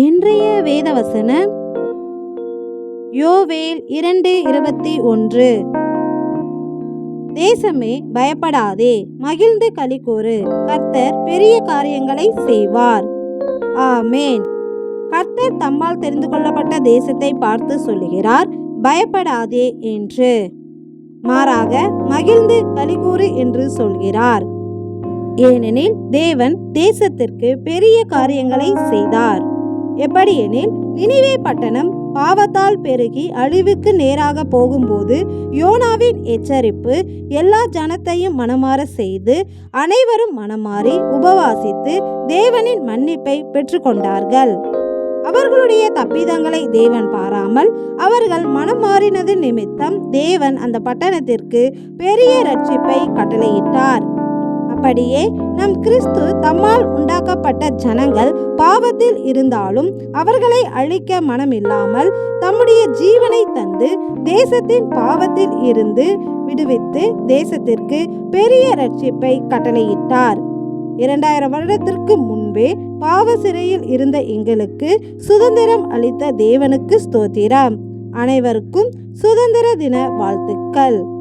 இன்றைய வேதவசன யோவேல் இரண்டு இருபத்தி ஒன்று. தேசமே பயப்படாதே மகிழ்ந்து களிகூறு கர்த்தர் பெரிய காரியங்களை செய்வார். ஆமேன். கர்த்தர் தம்மால் தெரிந்து கொள்ளப்பட்ட தேசத்தை பார்த்து சொல்லுகிறார் பயப்படாதே என்று. மாறாக மகிழ்ந்து களிகூறு என்று சொல்கிறார். ஏனெனில் தேவன் தேசத்திற்கு பெரிய காரியங்களை செய்தார். எப்படியெனில் நினிவே பட்டணம் பாவத்தால் பெருகி அழிவுக்கு நேராக போகும்போது யோனாவின் எச்சரிப்பு எல்லா ஜனத்தையும் மனமாற செய்து அனைவரும் மனமாறி உபவாசித்து தேவனின் மன்னிப்பை பெற்றுக்கொண்டார்கள். அவர்களுடைய தப்பிதங்களை தேவன் பாராமல் அவர்கள் மனம் மாறினது நிமித்தம் தேவன் அந்த பட்டணத்திற்கு பெரிய ரட்சிப்பை கட்டளையிட்டார். அப்படியே நம் கிறிஸ்து தம்மால் உண்டாக்கப்பட்ட ஜனங்கள் பாவத்தில் இருந்தாலும் அவர்களை அழிக்க மனமில்லாமல் தம்முடைய ஜீவனை தந்து தேசத்தின் பாவத்தில் இருந்து விடுவித்து தேசத்திற்கு பெரிய ரட்சிப்பை கட்டளையிட்டார். இரண்டாயிரம் வருடத்திற்கு முன்பே பாவ சிறையில் இருந்த எங்களுக்கு சுதந்திரம் அளித்த தேவனுக்கு ஸ்தோத்திரம். அனைவருக்கும் சுதந்திர தின வாழ்த்துக்கள்.